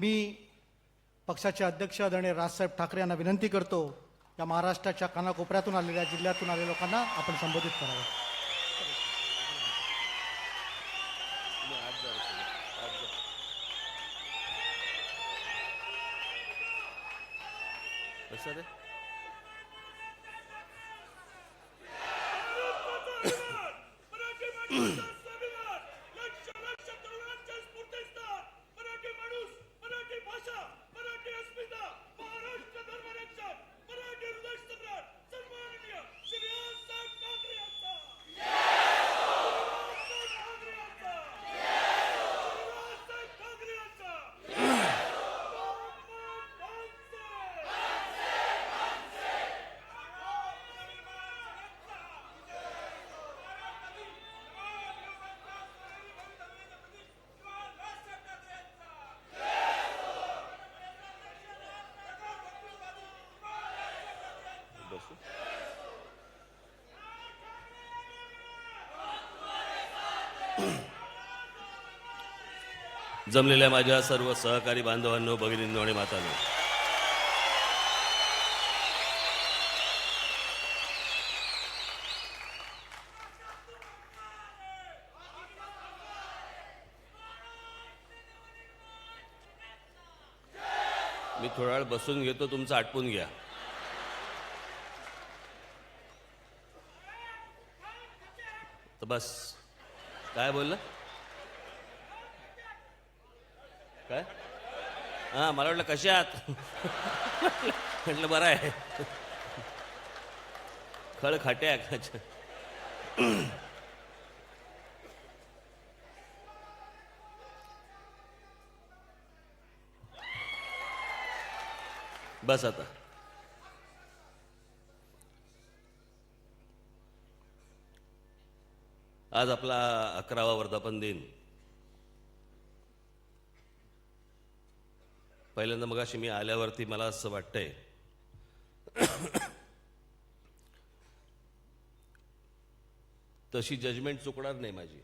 मी पक्षाचे अध्यक्ष आदरणीय राजसाहेब ठाकरे यांना विनंती करतो या महाराष्ट्राच्या कानाकोपऱ्यातून आलेल्या जिल्ह्यातून आलेल्या लोकांना आपण संबोधित करावं. कसं माणसाचा स्वाभिमान लक्ष लक्ष तरुणांच्या स्फूर्तीस्थान मराठी माणूस मराठी भाषा मराठी अस्मिता महाराष्ट्र धर्मरक्षण मराठी हृदय सम्राट सन्माननीय श्री राजसाहेब ठाकरे यांचा श्री राजसाहेब ठाकरे यांचा श्री राजसाहेब ठाकरे यांचा बसू जमलेल्या माझ्या सर्व सहकारी बांधवांनो भगिनींनो आणि मातांनो. मी थोडा वेळ बसून घेतो तुमचं आटपून घ्या. तर बस. काय बोललं? काय? हा मला वाटलं कसे आहात? म्हटलं बरं आहे. खळ खाट्या बस आता. आज आपला अकरावा वर्धापन दिन. पहिल्यांदा मग अशी मी आल्यावरती मला असं वाटतंय तशी जजमेंट चुकणार नाही माझी.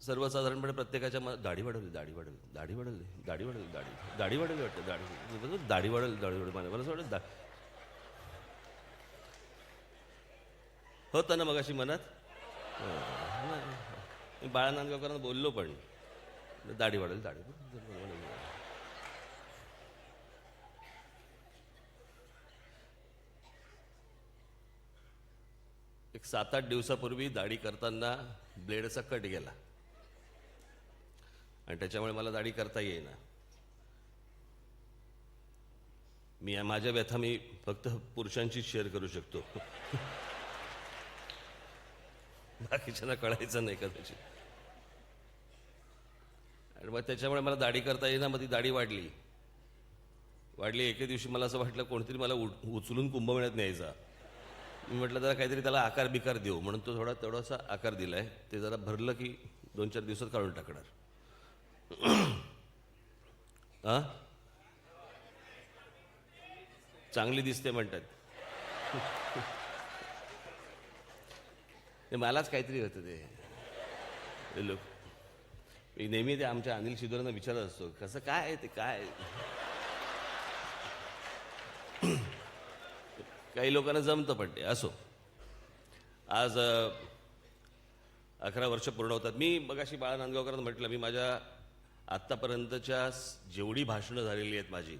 सर्वसाधारणपणे प्रत्येकाच्या दाढी वाढवली दाढी वाढवली दाढी वाढवली दाढी वाढवली दाढी दाढी वाढवली वाटतं दाढी दाढी वाढवली दाढी वाढवली मला असं वाटतं होतं ना मग अशी मनात मी बाळा नांदगावकरांना बोललो पण. दाढी वाढेल दाढी. एक सात आठ दिवसापूर्वी दाढी करताना ब्लेडचा कट गेला. आणि त्याच्यामुळे मला दाढी करता येईना. मी माझ्या व्यथा मी फक्त पुरुषांशीच शेअर करू शकतो. बाकीच्यांना कळायचं नाही कदाचित. आणि मग त्याच्यामुळे मला दाढी करता येईना मग ती दाढी वाढली. वाढली एके दिवशी मला असं वाटलं कोणतरी मला उचलून कुंभमेळ्यात न्यायचा. मी म्हटलं जरा काहीतरी त्याला आकार बिकार देऊ. म्हणून तो थोडा तेवढासा आकार दिलाय. ते जरा भरलं की दोन चार दिवसात काढून टाकणार. हा चांगली दिसते म्हणतात. ते मलाच काहीतरी होतं ते. लोक. मी नेहमी ते आमच्या अनिल शिदोरांना विचारत असतो कसं काय आहे ते काय काही लोकांना जमतं पण ते असो. आज अकरा वर्ष पूर्ण होतात. मी मगाशी बाळा नांदगावकरांना म्हटलं मी माझ्या आत्तापर्यंतच्या जेवढी भाषणं झालेली आहेत माझी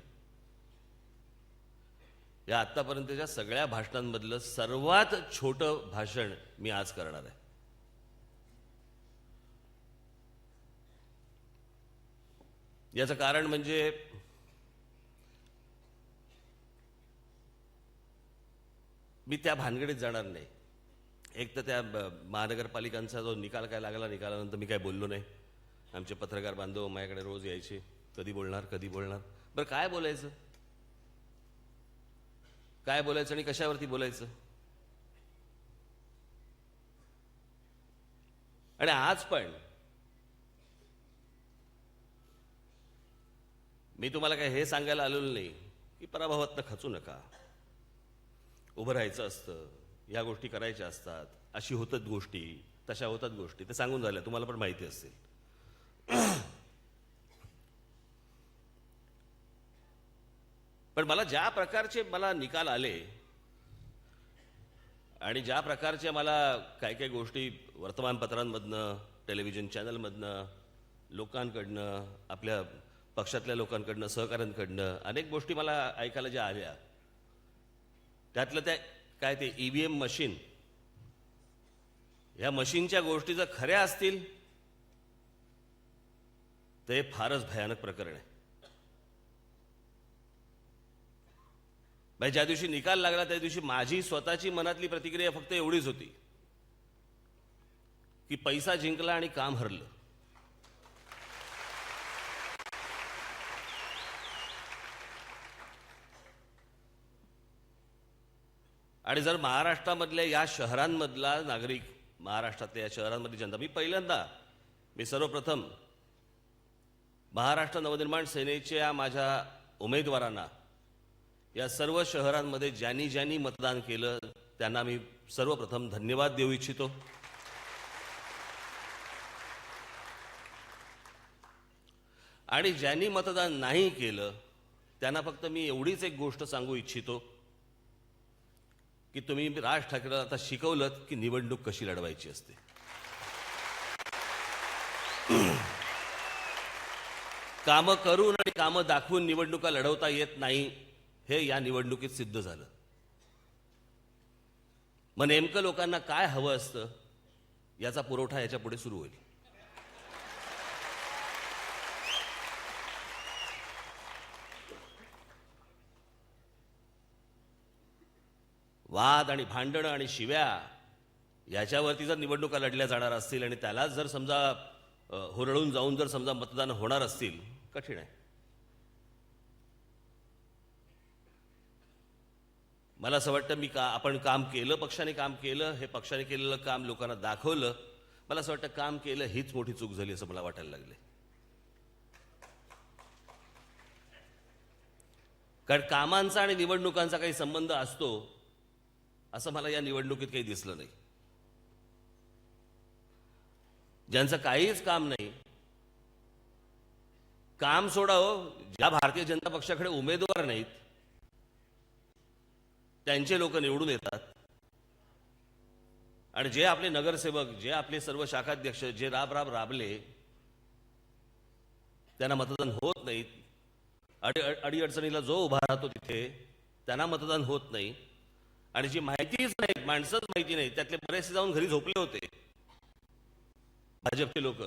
या आत्तापर्यंतच्या सगळ्या भाषणांमधलं सर्वात छोटं भाषण मी आज करणार आहे. याचं कारण म्हणजे मी त्या भानगडीत जाणार नाही. एक तर त्या महानगरपालिकांचा जो निकाल काय लागला निकालानंतर मी काय बोललो नाही. आमचे पत्रकार बांधव माझ्याकडे रोज यायचे. कधी बोलणार कधी बोलणार. बरं काय बोलायचं? काय बोलायचं आणि कशावरती बोलायचं? आणि आज पण मी तुम्हाला काय हे सांगायला आलेलो नाही की पराभवातनं खचू नका. उभं राहायचं असतं या गोष्टी करायच्या असतात अशी होतात गोष्टी तशा होतात गोष्टी ते सांगून झाल्या तुम्हाला पण माहिती असेल. पण मला ज्या प्रकारचे मला निकाल आले आणि ज्या प्रकारच्या मला काही काही गोष्टी वर्तमानपत्रांमधनं टेलिव्हिजन चॅनलमधनं लोकांकडनं आपल्या पक्षातल्या लोकांकडनं सहकाऱ्यांकडनं अनेक गोष्टी मला ऐकायला ज्या आल्या त्यातलं त्या काय ते ई व्ही एम मशीन या मशीनच्या गोष्टी जर खऱ्या असतील ते फारच भयानक प्रकरण आहे. म्हणजे ज्या दिवशी निकाल लागला त्या दिवशी माझी स्वतःची मनातली प्रतिक्रिया फक्त एवढीच होती की पैसा जिंकला आणि काम हरलं. आणि जर महाराष्ट्रामधल्या या शहरांमधला नागरिक महाराष्ट्रातल्या या शहरांमधली जनता मी पहिल्यांदा मी सर्वप्रथम महाराष्ट्र नवनिर्माण सेनेच्या माझ्या उमेदवारांना या सर्व शहरांमध्ये ज्यांनी ज्यांनी मतदान केलं त्यांना मी सर्वप्रथम धन्यवाद देऊ इच्छितो. आणि ज्यांनी मतदान नाही केलं त्यांना फक्त मी एवढीच एक गोष्ट सांगू इच्छितो की तुम्ही राज ठाकरेला आता शिकवलं की निवडणूक कशी लढवायची असते. कामं करून आणि कामं दाखवून निवडणुका लढवता येत नाही. हे या निवडणुकीत सिद्ध झालं. मग नेमकं लोकांना काय हवं असतं याचा पुरवठा याच्यापुढे सुरू होईल. वाद आणि भांडणं आणि शिव्या याच्यावरती जर निवडणुका लढल्या जाणार असतील आणि त्यालाच जर समजा हुरळून जाऊन जर समजा मतदान होणार असतील कठीण आहे. मला असं वाटतं मी का आपण काम केलं पक्षाने काम केलं हे पक्षाने केलेलं काम लोकांना दाखवलं मला असं वाटतं काम केलं हीच मोठी चूक झाली असं मला वाटायला लागले कारण कामांचा आणि निवडणुकांचा काही संबंध असतो असं मला या निवडणुकीत काही दिसलं नाही. ज्यांचं काहीच काम नाही काम सोडावं हो, ज्या भारतीय जनता पक्षाकडे उमेदवार नाहीत त्यांचे लोक निवडून येतात. आणि जे आपले नगरसेवक जे आपले सर्व शाखाध्यक्ष जे राब राब राबले त्यांना मतदान होत नाहीत अडी अडीअडचणीला जो उभा राहतो तिथे त्यांना मतदान होत नाही. आणि जी माहितीच नाही माणसंच माहिती नाही त्यातले बरेचसे जाऊन घरी झोपले होते. भाजपचे लोक.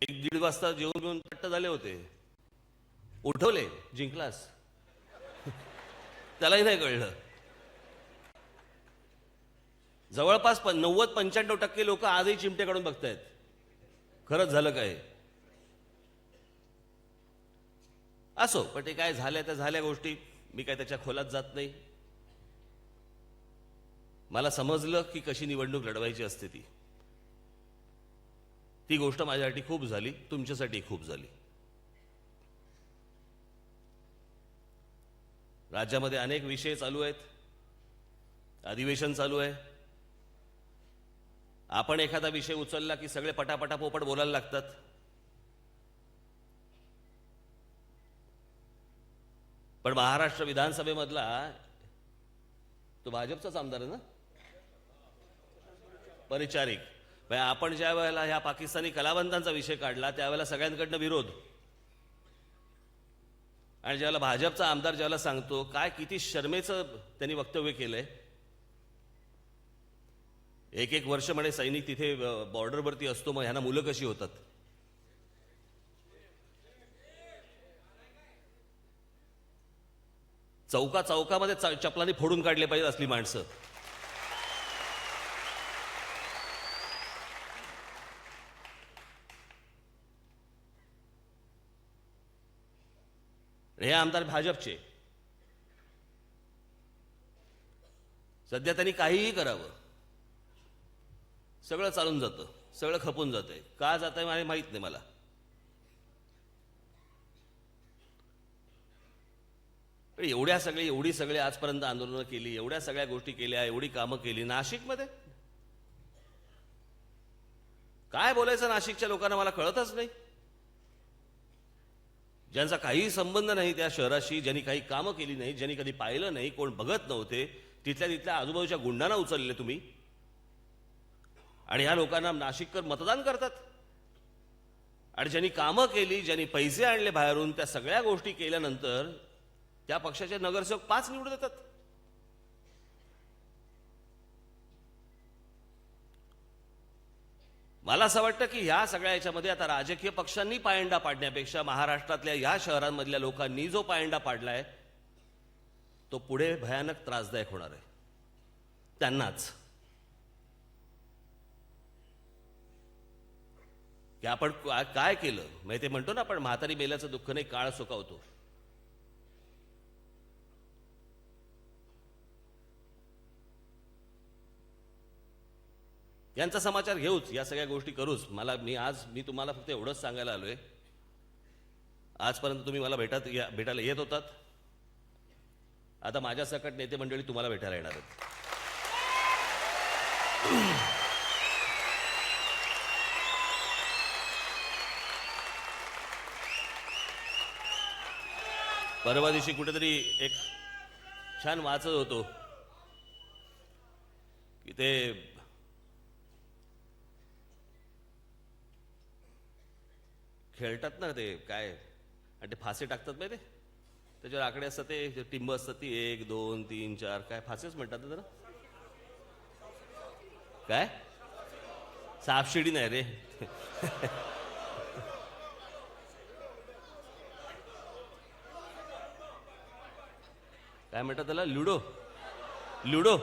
एक दीड वाजता जेवून घेऊन पट्ट झाले होते. उठवले जिंकलास. त्यालाही नाही कळलं. जवळपास पण नव्वद पंच्याण्णव टक्के लोक आजही चिमटे काढून बघतायत. खरंच झालं काय? असो पण ते काय झाल्या त्या झाल्या गोष्टी. मी काय त्याच्या खोलात जात नाही. मला समजलं की कशी निवडणूक लढवायची असते ती. ती गोष्ट माझ्यासाठी खूप झाली तुमच्यासाठी खूप झाली. राज्यामध्ये अनेक विषय चालू आहेत. अधिवेशन चालू आहे. आपण एखादा विषय उचलला की सगळे पटापटा पोपट बोलायला लागतात. पण महाराष्ट्र विधानसभेमधला तो भाजपचाच आमदार आहे ना? परिचारिक. म्हणजे आपण ज्या वेळेला ह्या पाकिस्तानी कलावंतांचा विषय काढला त्यावेळेला सगळ्यांकडनं विरोध. आणि ज्याला भाजपचा आमदार ज्याला सांगतो काय किती शर्मेचं त्यांनी वक्तव्य केलंय. एक एक वर्ष म्हणे सैनिक तिथे बॉर्डरवरती असतो मग ह्यांना मुलं कशी होतात? चौका चौकामध्ये च- फोडून काढले पाहिजे असली माणसं. हे आमदार भाजपचे. सध्या त्यांनी काहीही करावं. सगळं चालून जातं सगळं खपून जातंय. का जात आहे मला माहीत नाही मला. एवढ्या सगळी एवढी सगळी आजपर्यंत आंदोलनं केली एवढ्या सगळ्या गोष्टी केल्या एवढी कामं केली नाशिकमध्ये? काय बोलायचं नाशिकच्या लोकांना मला कळतच नाही. ज्यांचा काही संबंध नाही त्या शहराशी ज्यांनी काही कामं केली नाही ज्यांनी कधी पाहिलं नाही कोण बघत नव्हते तिथल्या तिथल्या आजूबाजूच्या गुंडांना उचलले तुम्ही. आणि ह्या लोकांना नाशिककर मतदान करतात. आणि ज्यांनी कामं केली ज्यांनी पैसे आणले बाहेरून त्या सगळ्या गोष्टी केल्यानंतर त्या पक्षाचे नगरसेवक पाच निवडून देतात मला असं वाटतं की ह्या सगळ्या याच्यामध्ये आता राजकीय पक्षांनी पायंडा पाडण्यापेक्षा महाराष्ट्रातल्या या शहरांमधल्या लोकांनी जो पायंडा पाडलाय तो पुढे भयानक त्रासदायक होणार आहे. त्यांनाच. की आपण काय केलं? म्हणजे ते म्हणतो ना आपण म्हातारी मेल्याचं दुःख नाही काळ सुकावतो यांचा समाचार घेऊच या सगळ्या गोष्टी करूच. मला मी आज मी तुम्हाला फक्त एवढंच सांगायला आलोय. आजपर्यंत तुम्ही मला भेटत या भेटायला येत होतात. आता माझ्या सकट नेते मंडळी तुम्हाला भेटायला येणार आहेत. परवा दिवशी कुठेतरी एक छान वाचत होतो. की ते खेळतात ना ते काय? आणि ते फासे टाकतात माहिती त्याच्यावर आकडे असतात ते टिंब असतात ती एक दोन तीन चार काय? फासेच म्हणतात ना जरा काय? सापशिडी नाही रे. काय म्हणतात त्याला? लुडो. लुडो.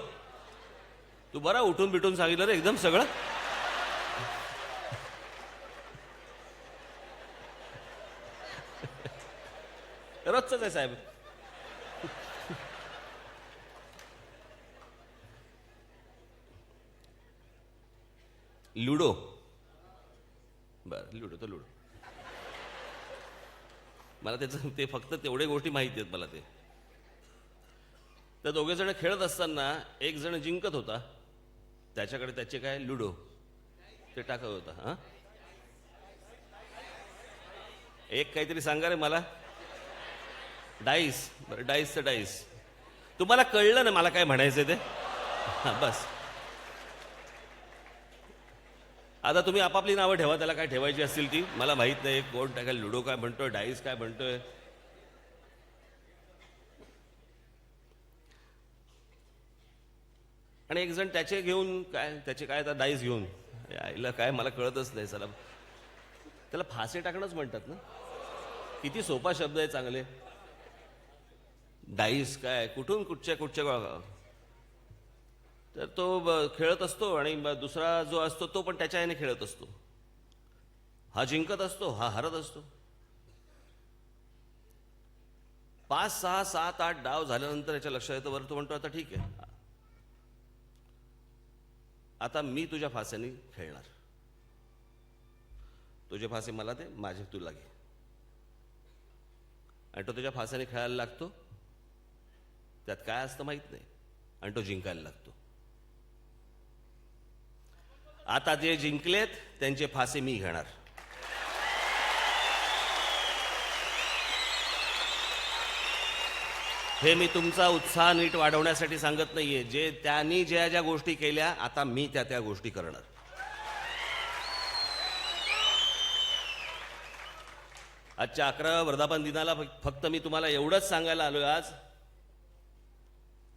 तू बरा उठून बिठून सांगितलं रे एकदम सगळं? रोजच आहे साहेब. लुडो. बर लुडो तर लुडो. मला त्याचं ते फक्त तेवढे गोष्टी माहिती आहेत मला ते. त्या दोघे जण खेळत असताना एक जण जिंकत होता. त्याच्याकडे त्याचे काय? लुडो. ते टाकत होता हा? एक काहीतरी सांगा रे मला. डाईस बरं डाईसचं डाईस तुम्हाला कळलं ना मला काय म्हणायचं ते? बस. आता तुम्ही आपापली नावं ठेवा त्याला काय ठेवायची असतील ती? मला माहीत नाही कोण टाकाय लुडो काय म्हणतोय डाईस काय म्हणतोय? आणि एक जण त्याचे घेऊन काय त्याचे काय आता डाईस घेऊन? आईला काय मला कळतच नाही चला. त्याला फासे टाकणंच म्हणतात ना? किती सोपा शब्द आहे चांगले. डाईस काय? कुठून कुठच्या कुठच्या गोळा तर तो ब- खेळत असतो आणि दुसरा जो असतो तो पण त्याच्या याने खेळत असतो. हा जिंकत असतो हा हरत असतो. पाच सहा सात आठ डाव झाल्यानंतर याच्या लक्षात येतं बरं तो म्हणतो आता ठीक आहे. आता मी तुझ्या फास्याने खेळणार. तुझे फासे मला दे माझे तुला घे. आणि तो तुझ्या फास्याने खेळायला लागतो. त्यात काय असतं माहीत नाही. आणि तो जिंकायला लागतो. आता जे जिंकलेत त्यांचे फासे मी घेणार. हे मी तुमचा उत्साह नीट वाढवण्यासाठी सांगत नाहीये. जे त्यांनी ज्या ज्या गोष्टी केल्या आता मी त्या त्या गोष्टी करणार. आजच्या अकराव्या वर्धापन दिनाला फक्त मी तुम्हाला एवढंच सांगायला आलोय आज.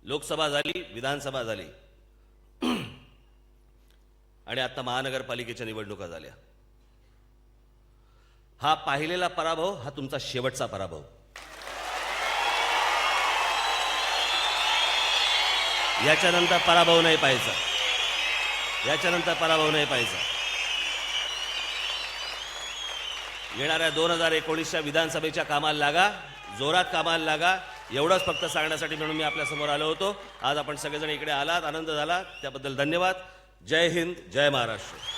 लोकसभा झाली विधानसभा झाली. आणि आता महानगरपालिकेच्या निवडणुका झाल्या. हा पाहिलेला पराभव हा तुमचा शेवटचा पराभव. याच्यानंतर पराभव नाही पाहायचा. याच्यानंतर पराभव नाही पाहायचा. येणाऱ्या दोन हजार एकोणीसच्या विधानसभेच्या कामाला लागा जोरात कामाला लागा एवढंच फक्त सांगण्यासाठी म्हणून मी आपल्यासमोर आलो होतो. आज आपण सगळेजण इकडे आलात आनंद झाला. त्याबद्दल धन्यवाद. जय हिंद जय महाराष्ट्र.